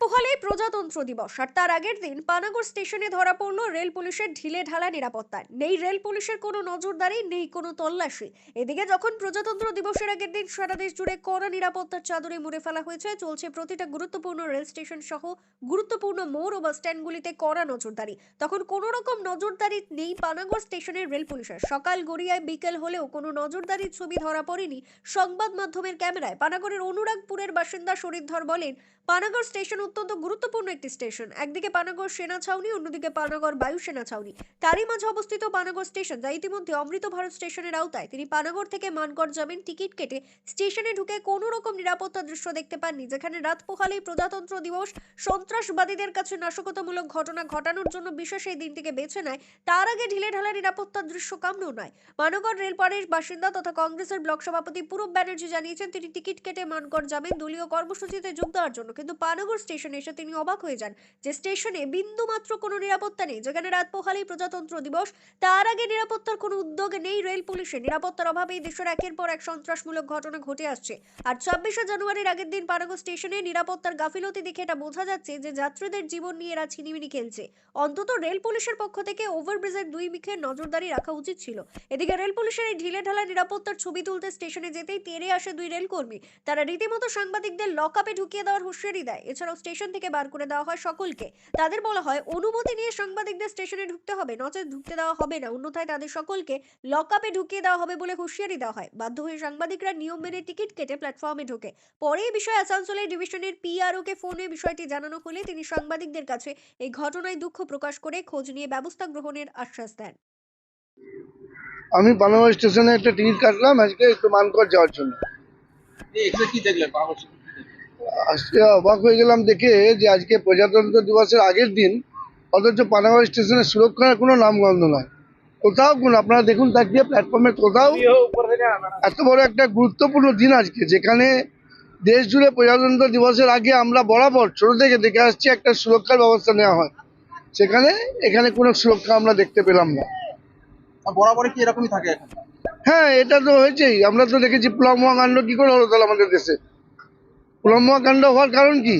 পোহালে প্রজাতন্ত্র দিবস। আর তার আগের দিন পানাগড় স্টেশনে ধরা পড়ল রেল পুলিশের ঢিলে ঢালা নিরাপত্তা। নেই রেল পুলিশের কোনো নজরদারি, নেই কোনো তল্লাশি। এদিকে যখন প্রজাতন্ত্র দিবসের আগের দিন সারা দেশ জুড়ে কড়া নিরাপত্তার চাদরে মুড়ে ফেলা হয়েছে, চলছে প্রতিটা গুরুত্বপূর্ণ রেল স্টেশন সহ গুরুত্বপূর্ণ মোড় ও বাস স্ট্যান্ডগুলিতে কড়া নজরদারি। তখন কোনো রকম নজরদারি নেই পানাগড় স্টেশনের রেল পুলিশের। সকাল গড়িয়ায় বিকেল হলেও কোনো নজরদারির ছবি ধরা পড়েনি সংবাদ মাধ্যমের ক্যামেরায়। পানাগড়ের অনুরাগপুরের বাসিন্দা শরীরধর বলেন, পানাগড় স্টেশন অত্যন্ত গুরুত্বপূর্ণ একটি স্টেশন। একদিকে পানাগড় সেনা ছাউনি, অন্যদিকে পানাগড় বায়ু সেনা ছাউনি। তারই মাঝে অবস্থিত পানাগড় স্টেশন যা ইতিমধ্যে অমৃত ভারত স্টেশনের আওতায়। তিনি পানাগড় থেকে মানগড় যাবেন টিকিট কেটে স্টেশনে ঢুকে কোনো রকম নিরাপত্তা দৃশ্য দেখতে পাননি, যেখানে রাত পোহালেই প্রজাতন্ত্র দিবস সন্ত্রাসবাদীদের কাছে নাশকতামূলক ঘটনা ঘটানোর জন্য বিশেষ এই দিনটিকে বেছে নেয়। তার আগে ঢিলে ঢালা নিরাপত্তার দৃশ্য কাম্য নয়। মানগড় রেলপাড়ের বাসিন্দা তথা কংগ্রেসের ব্লক সভাপতি পূরব ব্যানার্জি জানিয়েছেন, তিনি টিকিট কেটে মানগড় যাবেন দলীয় কর্মসূচিতে যোগ দেওয়ার জন্য। কিন্তু পানাগড় স্টেশনে এসে তিনি অবাক হয়ে যান যে স্টেশনে বিন্দু মাত্র কোনো নিরাপত্তা নেই। যেখানে রাত পোহালেই প্রজাতন্ত্র দিবস, তার আগে নিরাপত্তার কোনো উদ্যোগ নেই রেল পুলিশের। নিরাপত্তার অভাবে দেশের একের পর এক সন্ত্রাসমূলক ঘটনা ঘটে আসছে। আর ছাব্বিশে জানুয়ারির আগের দিন পানাগড় স্টেশনে নিরাপত্তার গাফিলতি দেখে এটা বোঝা যাচ্ছে যে যাত্রীদের জীবন নিয়ে এরা ছিনিমিনি খেলছে। অন্তত রেল পুলিশের পক্ষ থেকে ওভারব্রিজের দুই মুখে নজরদারি রাখা উচিত ছিল। এদিকে রেল পুলিশের এই ঢিলে ঢালা নিরাপত্তার ছবি তুলতে স্টেশনে যেতেই তেরে আসে দুই রেলকর্মী। তারা রীতিমতো সাংবাদিকদের লকআপে ঢুকিয়ে দেওয়ার হুঁশিয়ারি দেয়। এছাড়াও স্টেশন থেকে বার করে দেওয়া হয় সকলকে। তাদের বলা হয় অনুমতি নিয়ে সাংবাদিকদের স্টেশনে ঢুকতে হবে। নচেত ঢুকতে দেওয়া হবে না। অন্যথায় তাদের সকলকে লকআপে ঢুকিয়ে দেওয়া হবে বলে হুঁশিয়ারি দেওয়া হয়। বাধ্য হয়ে সাংবাদিকরা নিয়ম মেনে টিকিট কেটে প্ল্যাটফর্মে ঢোকে। পরে এই বিষয়ে আসানসোলের ডিভিশনের পিআরও কে ফোনে বিষয়টি জানানো হলে তিনি সাংবাদিকদের কাছে এই ঘটনায় দুঃখ প্রকাশ করে খোঁজ নিয়ে ব্যবস্থা গ্রহণের আশ্বাস দেন। আমি পানামা স্টেশনে একটা টিকিট কাটলাম। আজকে একটু মানকর যাওয়ার জন্য। এখানে কি দেখলেন? আজকে অবাক হয়ে গেলাম দেখে যে আজকে প্রজাতন্ত্র দিবসের আগের দিন অথচ পানাগড় স্টেশনের সুরক্ষার কোনো নামগন্ধ নয়। কোথাও কোনো আপনারা দেখুন তাকিয়ে প্ল্যাটফর্মে কোথাও এত বড় একটা গুরুত্বপূর্ণ দিন আজকে যেখানে দেশ জুড়ে প্রজাতন্ত্র দিবসের আগে আমরা বরাবর ছোট থেকে দেখে আসছি একটা সুরক্ষার ব্যবস্থা নেওয়া হয়। সেখানে এখানে কোনো সুরক্ষা আমরা দেখতে পেলাম না। বরাবরই কি এরকমই থাকে হ্যাঁ এটা তো হয়েছেই। আমরা তো দেখেছি পুলওয়ামা কাণ্ড কি করে হলো তাহলে আমাদের দেশে? কাণ্ড হওয়ার কারণ কি?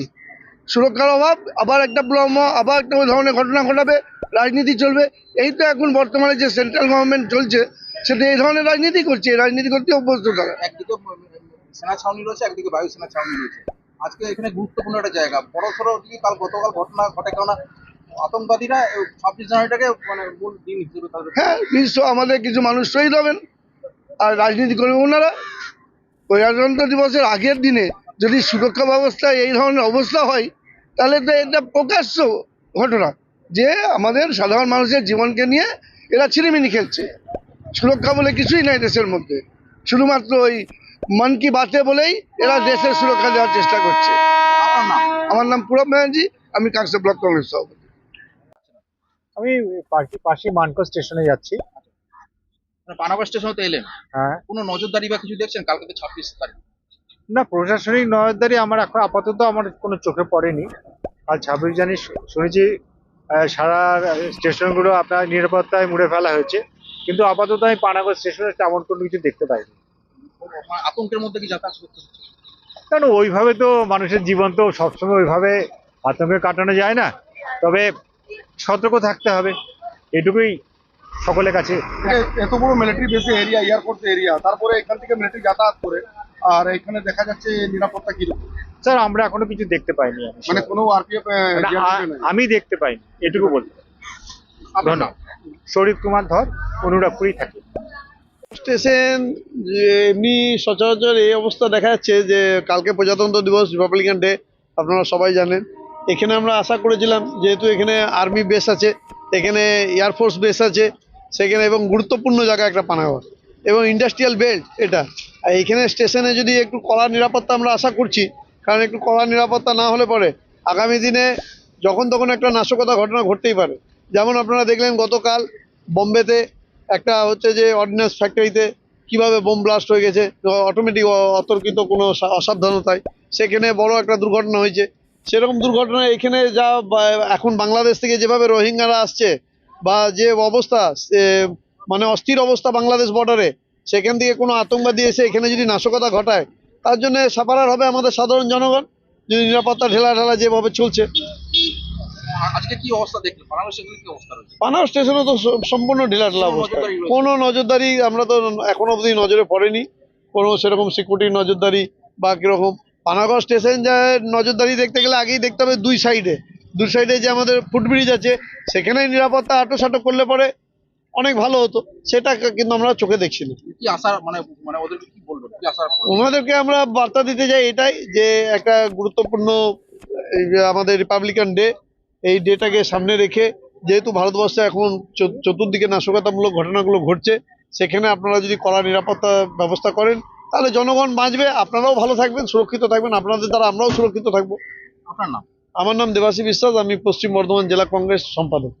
সুরক্ষার অভাব আবার একটা পুলওয়ামা আবার একটা ওই ধরনের ঘটনা ঘটাবে রাজনীতি চলবে। এই তো এখন বর্তমানে যে সেন্ট্রাল গভর্নমেন্ট চলছে সেটা এই ধরনের রাজনীতি করছে এই রাজনীতি করতে অভ্যস্ত তারা। একদিকে সেনা ছাউনি রয়েছে একদিকে বায়ু সেনা ছাউনি রয়েছে। আজকে এখানে গুরুত্বপূর্ণ একটা জায়গা। বড় সড়ো কি কাল গতকাল ঘটনা ঘটে কেননা আতঙ্কবাদীরা ছাব্বিশ জানুয়ারিটাকে মানে মূল দিন হিসেবে হ্যাঁ বিশ্ব আমাদের কিছু মানুষ শহীদ হবেন। আর রাজনীতি করবে ওনারা। প্রজাতন্ত্র দিবসের আগের দিনে যদি সুরক্ষা ব্যবস্থায় এই ধরনের অবস্থা হয় তাহলে তো এটা প্রকাশ্য ঘটনা যে আমাদের সাধারণ মানুষের জীবনকে নিয়ে এরা ছিনিমিনি খেলছে। সুরক্ষা বলে কিছুই নাই দেশের মধ্যে। শুধুমাত্র ওই মন কি বাতে বলেই এরা দেশের সুরক্ষা দেওয়ার চেষ্টা করছে। আমার নাম পুরব ব্যানার্জি আমি কাকসা ব্লক কংগ্রেস সভাপতি। আমি পাশে পাশে মানকো স্টেশনে যাচ্ছি। মানে পানাগড় স্টেশনে তো এলেন? হ্যাঁ। কোনো নজরদারি বা কিছু দেখছেন? কালকে তো ছাব্বিশ তারিখ। না প্রশাসনিক নজরদারি আমার এখন আপাতত আমার কোনো চোখে পড়েনি। আর ছাব্বিশ জানি শুনেছি সারা স্টেশনগুলো আপনার নিরাপত্তায় মুড়ে ফেলা হয়েছে। কিন্তু আপাতত আমি পানাগড় স্টেশনে তেমন কোনো কিছু দেখতে পাইনি। আতঙ্কের মধ্যে কি যাতায়াত করতে? কারণ ওইভাবে তো মানুষের জীবন তো সবসময় ওইভাবে আতঙ্কে কাটানো যায় না। তবে সতর্ক থাকতে হবে। এটুকুই সকলের কাছে। এত বড় মিলিটারি বেসে এরিয়া এয়ারফোর্স এরিয়া তারপরে এখান থেকে মিলিটারি যাতায়াত করে আর এখানে দেখা যাচ্ছে নিরাপত্তা কীরকম স্যার আমরা এখনও কিছু দেখতে পাইনি। মানে কোনো আরপিএফ আমি দেখতে পাইনি এটুকু বলতে পারি। ধন্যবাদ। শরীর কুমার ধর অনুরাগপুরেই থাকি। স্টেশন যে এমনি সচরাচর এই অবস্থা দেখা যাচ্ছে যে কালকে প্রজাতন্ত্র দিবস রিপাবলিকান ডে আপনারা সবাই জানেন। এখানে আমরা আশা করেছিলাম যেহেতু এখানে আর্মি বেস আছে এখানে এয়ারফোর্স বেস আছে সেখানে এবং গুরুত্বপূর্ণ জায়গা একটা পানাগড়। এবং ইন্ডাস্ট্রিয়াল বেল্ট এটা। আর এখানে স্টেশনে যদি একটু কড়া নিরাপত্তা আমরা আশা করছি, কারণ একটু কড়া নিরাপত্তা না হলে পরে আগামী দিনে যখন তখন একটা নাশকতা ঘটনা ঘটতেই পারে। যেমন আপনারা দেখলেন গতকাল বোম্বেতে একটা হচ্ছে যে অর্ডিন্যান্স ফ্যাক্টরিতে কীভাবে বোম ব্লাস্ট হয়ে গেছে অটোমেটিক অতর্কিত কোনো অসাবধানতায়। সেখানে বড় একটা দুর্ঘটনা হয়েছে। সেরকম দুর্ঘটনা এখানে যা এখন বাংলাদেশ থেকে যেভাবে রোহিঙ্গারা আসছে বা যে অবস্থা মানে অস্থির অবস্থা বাংলাদেশ বর্ডারে সেখান থেকে কোনো আতঙ্কবাদী এসে এখানে যদি নাশকতা ঘটায় তার জন্য সাফারার হবে আমাদের সাধারণ জনগণ। যদি নিরাপত্তা ঢেলা ঢালা যেভাবে চলছে। আ- আজকে কি অবস্থা পানাগড় স্টেশনে তো সম্পূর্ণ ঢিলা ঢালা অবস্থা। কোনো নজরদারি আমরা তো এখনও অবধি নজরে পড়েনি। কোনো সেরকম সিকিউরিটি নজরদারি বা কীরকম। পানাগড় স্টেশন যায় নজরদারি দেখতে গেলে আগেই দেখতে হবে দুই সাইডে দুই সাইডে যে আমাদের ফুটব্রিজ আছে সেখানে নিরাপত্তা আটো সাটো করলে পরে অনেক ভালো হতো সেটা কিন্তু আমরা চোখে দেখছি না কি আসার মানে মানে ওদেরকে কি বলবেন? কি আসার ওনাদেরকে আমরা বার্তা দিতে যাই এটাই যে একটা গুরুত্বপূর্ণ এই যে আমাদের রিপাবলিকান ডে এই ডেটাকে সামনে রেখে যেহেতু ভারতবর্ষে এখন চত- চতুর্দিকে নাশকতামূলক ঘটনাগুলো ঘটছে সেখানে আপনারা যদি কড়া নিরাপত্তা ব্যবস্থা করেন তাহলে জনগণ বাঁচবে আপনারাও ভালো থাকবেন সুরক্ষিত থাকবেন আপনাদের দ্বারা আমরাও সুরক্ষিত থাকব। আপনার নাম? আমার নাম দেবাশী বিশ্বাস আমি পশ্চিম বর্ধমান জেলা কংগ্রেস সম্পাদক।